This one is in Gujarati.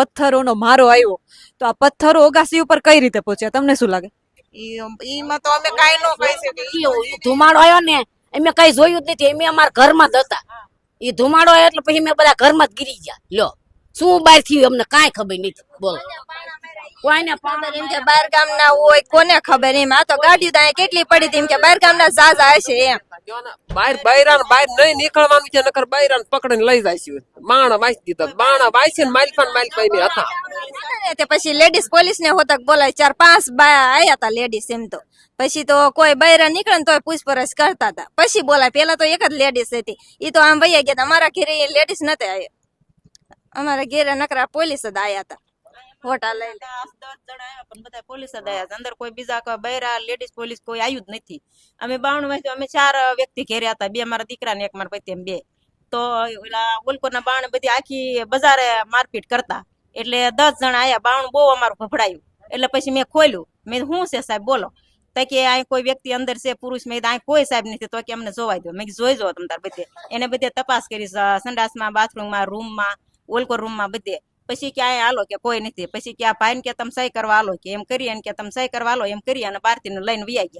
પથ્થરોનો મારો આવ્યો તો આ પથ્થરો ઓગાસી ઉપર કઈ રીતે પહોંચ્યા? તમને શું લાગે? એમાં તો અમે કઈ નો કહી શકીએ. ધુમાડો આવ્યો ને અમે કઈ જોયું જ નથી. અમે અમારા ઘરમાં જ હતા. એ ધુમાડો આવ્યો એટલે પછી અમે બધા ઘરમાં જ ગીરી ગયા. લ્યો શું બહાર થયું અમને કાંઈ ખબર નથી. બોલો. કોઈને ખબર એમ કે બાર ગામના હોય કોને ખબર એમ? આ તો ગાડીઓ તો કેટલી પડી હતી એમ કે બાર ગામના ઝાઝા હશે એમ. બહાર બૈરાન બહાર નહીં નીકળવાનું છે નકર બૈરાન પકડીને લઈ જાય છે. બાણા વાંચી દીધા. બાણા વાંચી ને માલપાન માલપાઈ બે હતા. તે પછી લેડીઝ પોલીસ ને હોતક બોલાય ચાર પાંચ બાયા આયા હતા લેડીઝ એમ તો. પછી તો કોઈ બૈરા નીકળે ને તોય પૂછપરછ કરતા હતા. પછી બોલાય. પેલા તો એક જ લેડીઝ હતી. એ તો આમ વૈયા ગયા. અમારા ઘેરે લેડીઝ નતા આવ્યા. અમારા ઘેરે નકરા પોલીસ જ આયા હતા. હોટા લઈ દસ જણા આવ્યા પણ બધા પોલીસ જ આવ્યા. અંદર કોઈ બીજા બૈરા લેડીઝ પોલીસ કોઈ આવ્યું જ નથી. અમે બાવણ વાગ્યે અમે ચાર વ્યક્તિ ઘેરે હતા. બે મારા દીકરા ને એક મારા પતિ એમ બે. તો ઓલા ઓલકોના બાણ બધી આખી બજારે મારપીટ કરતા. એટલે દસ જણા આયા. બાવણ બહુ અમારું ફફડાયું એટલે પછી મેં ખોલ્યું. મેં શું છે સાહેબ? બોલો. તો કે અહીં કોઈ વ્યક્તિ અંદર છે પુરુષ. મેં અહીં કોઈ સાહેબ નથી. તો કે અમને જોવાય દો. મેં જોઈ જો તમ તાર બધે. એને બધે તપાસ કરી સંડાસમાં બાથરૂમમાં રૂમમાં ઓલકો રૂમમાં બધે. પછી કે અહીંયા હાલો કે કોઈ નથી. પછી કે આ ભાઈને કે તમે સહી કરવા હાલો કે એમ કરી અને કે તમે સહી કરવા હાલો એમ કરી અને બહારથી લઈને વ્યા ગયા.